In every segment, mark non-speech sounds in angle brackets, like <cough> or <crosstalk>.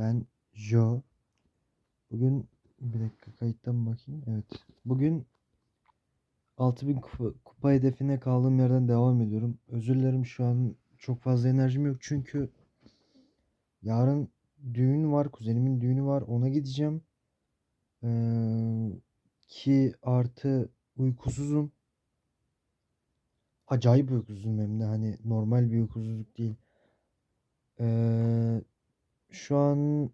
Ben Jo. Bugün bir dakika kayıttan bakayım. Evet. Bugün 6000 kupa, kupa hedefine kaldığım yerden devam ediyorum. Özür dilerim şu an çok fazla enerjim yok çünkü yarın düğün var. Kuzenimin düğünü var. Ona gideceğim. Ee, ki artı uykusuzum. Acayip uykusuzum hem de hani normal bir uykusuzluk değil. Ee, şu an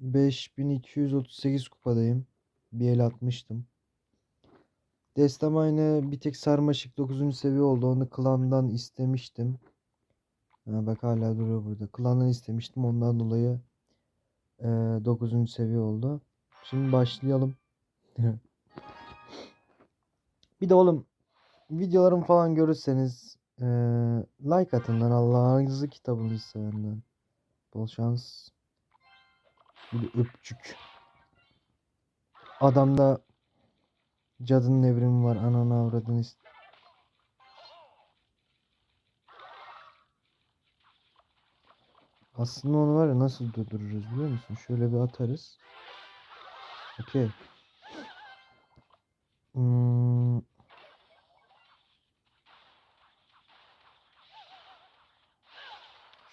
5238 kupadayım. Bir el atmıştım. Destem aynı bir tek sarmaşık 9. seviye oldu. Onu klandan istemiştim. Ha, bak hala duruyor burada. Klandan istemiştim. Ondan dolayı e, 9. seviye oldu. Şimdi başlayalım. <laughs> bir de oğlum videolarımı falan görürseniz e, like atın lan Allah'ınızı kitabını sevenden. Bol şans. Bir de öpücük. Adamda cadının evrimi var. Ananı avradını Aslında onu var ya nasıl durdururuz biliyor musun? Şöyle bir atarız. Okey. Hmm.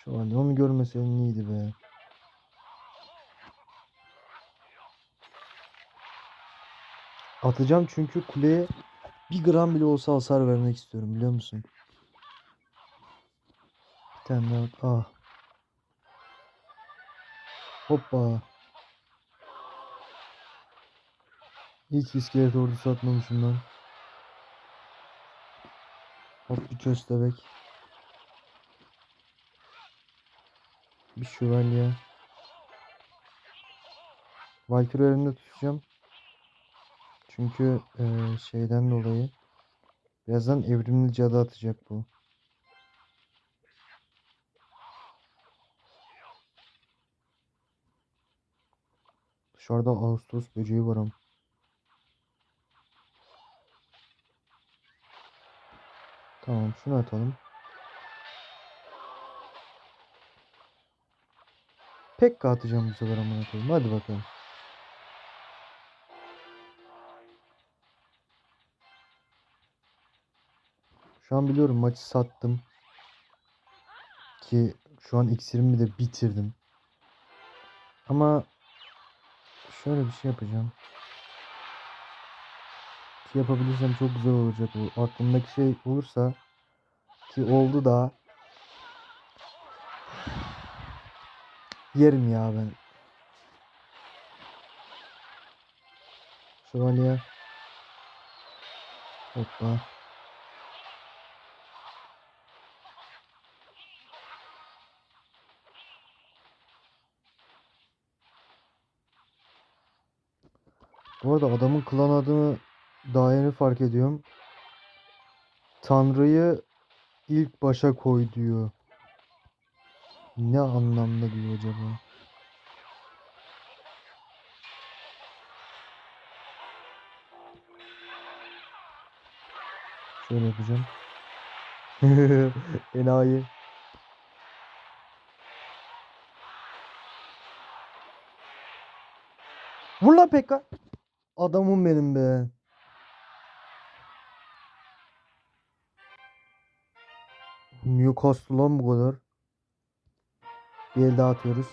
Şu an onu görmeseydin iyiydi be. Atacağım çünkü kuleye bir gram bile olsa hasar vermek istiyorum biliyor musun? Bir tane daha. Ah. Hoppa. Hiç iskelet ordusu atmamışım lan. Hop bir köstebek. Bir şövalye. Valkyrie elimde tutacağım. Çünkü eee, şeyden dolayı birazdan evrimli cadı atacak bu. Dışarıda Ağustos böceği var ama. Tamam şunu atalım. Pekka atacağım bu sefer amına koyayım. Hadi bakalım. Şu an biliyorum maçı sattım. Ki şu an iksirimi de bitirdim. Ama şöyle bir şey yapacağım. Ki yapabilirsem çok güzel olacak bu. Aklımdaki şey olursa ki oldu da yerim ya ben. Şövalye. Hoppa. Bu arada adamın klan adını daha yeni fark ediyorum. Tanrı'yı ilk başa koy diyor. Ne anlamda diyor acaba? Şöyle yapacağım. <laughs> Enayi. Vur lan Pekka. Adamım benim be. Newcastle lan bu kadar. Bir el daha atıyoruz.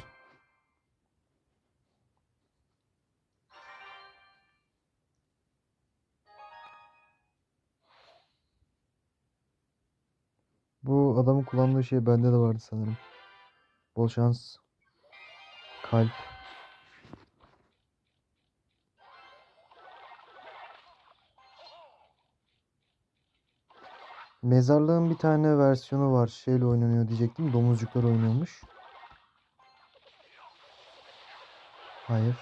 Bu adamın kullandığı şey bende de vardı sanırım. Bol şans. Kalp. Mezarlığın bir tane versiyonu var. Şeyle oynanıyor diyecektim. Domuzcuklar oynuyormuş. Hayır.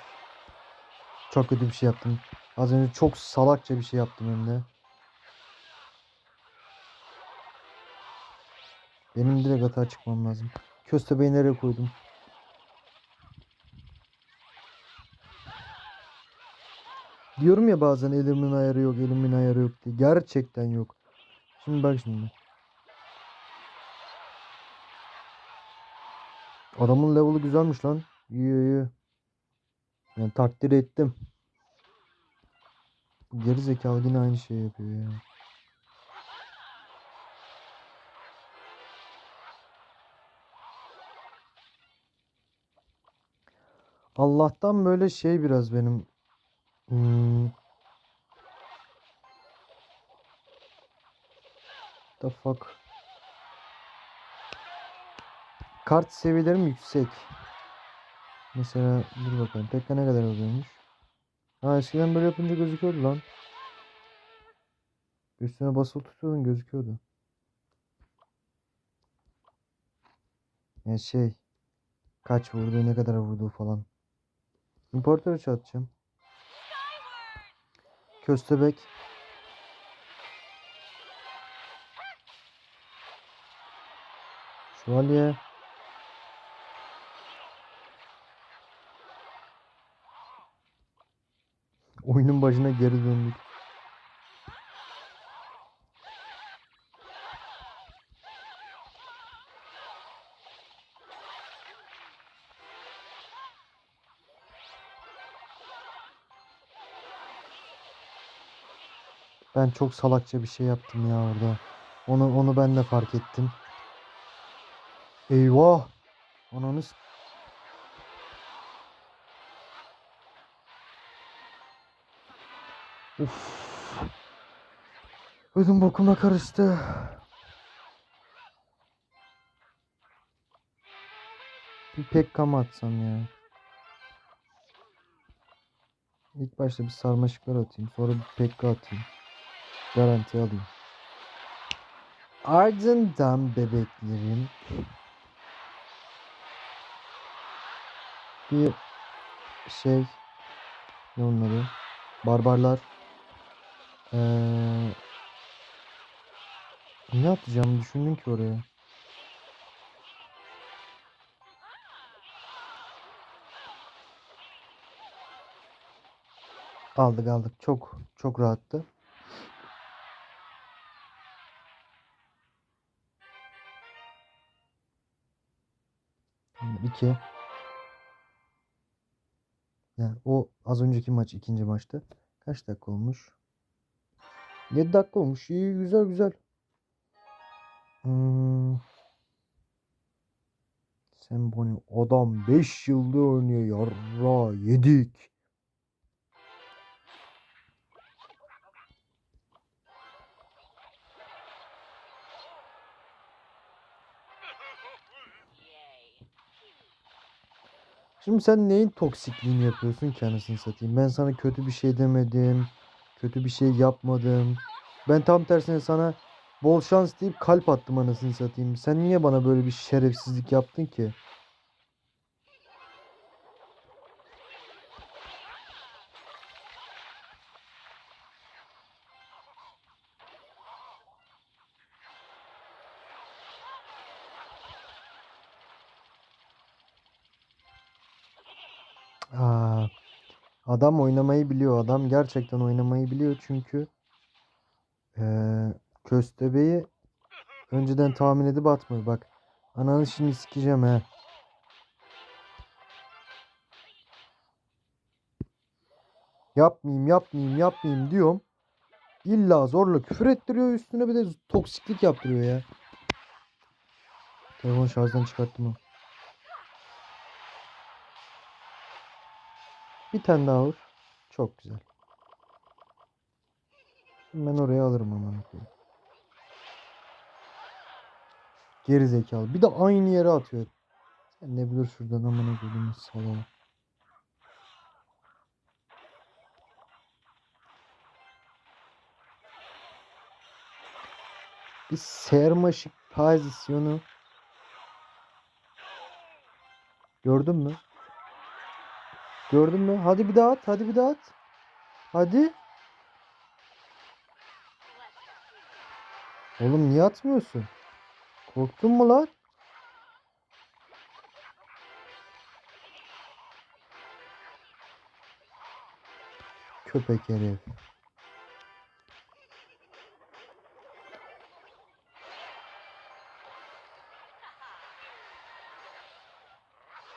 Çok kötü bir şey yaptım. Az önce çok salakça bir şey yaptım hem de. Benim direkt hata çıkmam lazım. Köstebeği nereye koydum? Diyorum ya bazen elimin ayarı yok, elimin ayarı yok diye. Gerçekten yok. Şimdi bak şimdi. Adamın level'ı güzelmiş lan. Yiyor yiyor. Yani takdir ettim. Geri zekalı yine aynı şeyi yapıyor ya. Allah'tan böyle şey biraz benim hmm, the fuck kart seviyelerim yüksek. Mesela dur bakalım Pekka ne kadar oluyormuş? Ha eskiden böyle yapınca gözüküyordu lan. Üstüne basılı tutuyordun gözüküyordu. Ya şey kaç vurdu ne kadar vurdu falan. İmportörü çatacağım. Köstebek. Şövalye. Oyunun başına geri döndük. Ben çok salakça bir şey yaptım ya orada. Onu onu ben de fark ettim. Eyvah. Ananı Uf. Ödüm bokuma karıştı. Bir pekka mı atsam ya? İlk başta bir sarmaşıklar atayım. Sonra bir pekka atayım. Garanti alayım. Ardından bebeklerim bir şey ne onun adı? Barbarlar ee, ne atacağım düşündüm ki oraya. Aldık aldık. Çok çok rahattı. İki. Yani o az önceki maç ikinci maçtı. Kaç dakika olmuş? 7 dakika olmuş. İyi güzel güzel. Hmm. Semboni adam 5 yılda oynuyor yarra yedik. Şimdi sen neyin toksikliğini yapıyorsun ki anasını satayım? Ben sana kötü bir şey demedim. Kötü bir şey yapmadım. Ben tam tersine sana bol şans deyip kalp attım anasını satayım. Sen niye bana böyle bir şerefsizlik yaptın ki? Adam oynamayı biliyor. Adam gerçekten oynamayı biliyor çünkü eee köstebeği önceden tahmin edip atmıyor. Bak ananı şimdi sikeceğim he. Yapmayayım yapmayayım yapmayayım diyorum. İlla zorla küfür ettiriyor üstüne bir de toksiklik yaptırıyor ya. Telefonu şarjdan çıkarttım o. Bir tane daha vur. Çok güzel. Ben oraya alırım aman koyayım. Geri zekalı. Bir de aynı yere atıyor. Sen ne bilir şuradan amına koyayım salağa. Bir sermaşık pozisyonu. Gördün mü? Gördün mü? Hadi bir daha at. Hadi bir daha at. Hadi. Oğlum niye atmıyorsun? Korktun mu lan? Köpek herif.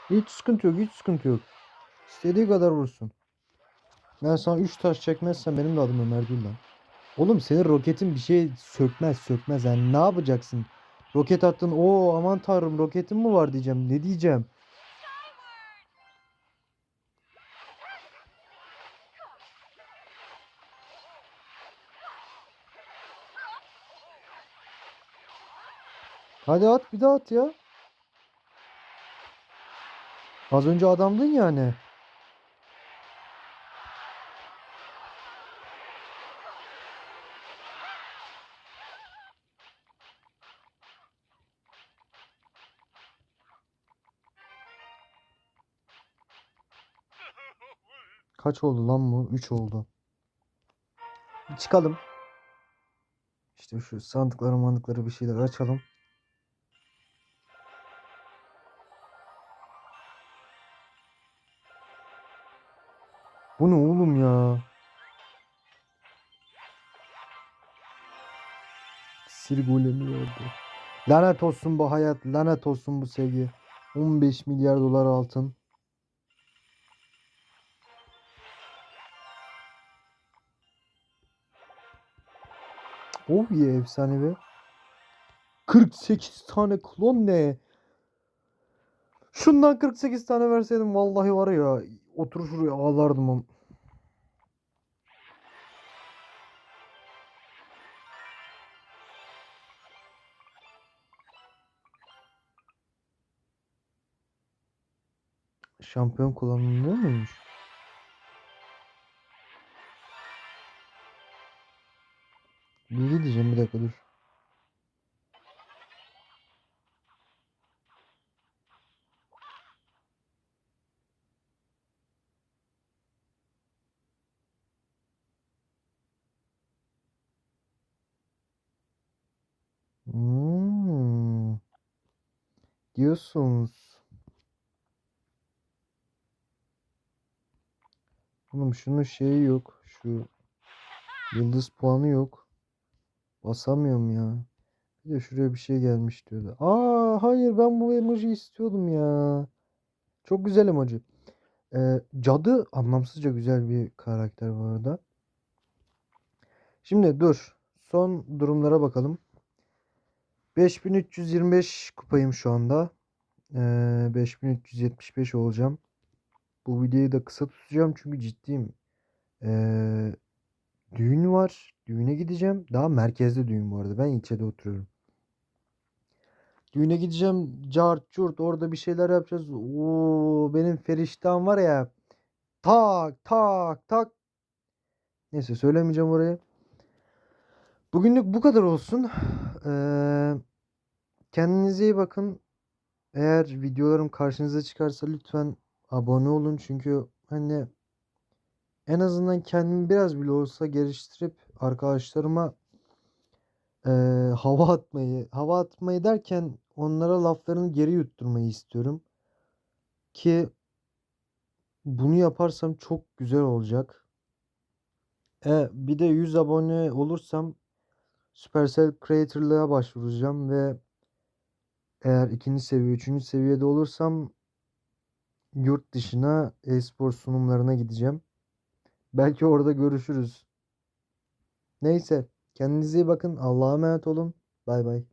Hiç sıkıntı yok. Hiç sıkıntı yok. İstediği kadar vursun. Ben sana 3 taş çekmezsem benim de adım Ömer değil lan. Oğlum senin roketin bir şey sökmez sökmez. Yani ne yapacaksın? Roket attın. Oo aman tanrım roketin mi var diyeceğim. Ne diyeceğim? Hadi at bir daha at ya. Az önce adamdın yani. Kaç oldu lan bu? 3 oldu. Bir çıkalım. İşte şu sandıkları mandıkları bir şeyler açalım. Bu ne oğlum ya? Sir golemi oldu. Lanet olsun bu hayat, lanet olsun bu sevgi. 15 milyar dolar altın. Oh yeah efsane be. 48 tane klon ne? Şundan 48 tane verseydim vallahi var ya oturur şuraya ağlardım. am- Şampiyon kullanılıyor muymuş? Bilgi diyeceğim bir dakika dur. Hmm. Diyorsunuz. Oğlum şunun şeyi yok. Şu yıldız puanı yok. Basamıyorum ya. Bir de şuraya bir şey gelmiş diyordu. Aa hayır ben bu emoji istiyordum ya. Çok güzel emoji. Ee, cadı anlamsızca güzel bir karakter bu arada. Şimdi dur. Son durumlara bakalım. 5325 kupayım şu anda. Ee, 5375 olacağım. Bu videoyu da kısa tutacağım çünkü ciddiyim. Ee, düğün var. Düğüne gideceğim. Daha merkezde düğün bu arada. Ben ilçede oturuyorum. Düğüne gideceğim. Cart curt orada bir şeyler yapacağız. Oo, benim feriştahım var ya. Tak tak tak. Neyse söylemeyeceğim oraya. Bugünlük bu kadar olsun. Ee, kendinize iyi bakın. Eğer videolarım karşınıza çıkarsa lütfen abone olun. Çünkü hani en azından kendimi biraz bile olsa geliştirip arkadaşlarıma eee, hava atmayı, hava atmayı derken onlara laflarını geri yutturmayı istiyorum. Ki bunu yaparsam çok güzel olacak. E, bir de 100 abone olursam Supercell Creator'lığa başvuracağım ve eğer ikinci seviye, üçüncü seviyede olursam yurt dışına e-spor sunumlarına gideceğim. Belki orada görüşürüz. Neyse, kendinize iyi bakın. Allah'a emanet olun. Bay bay.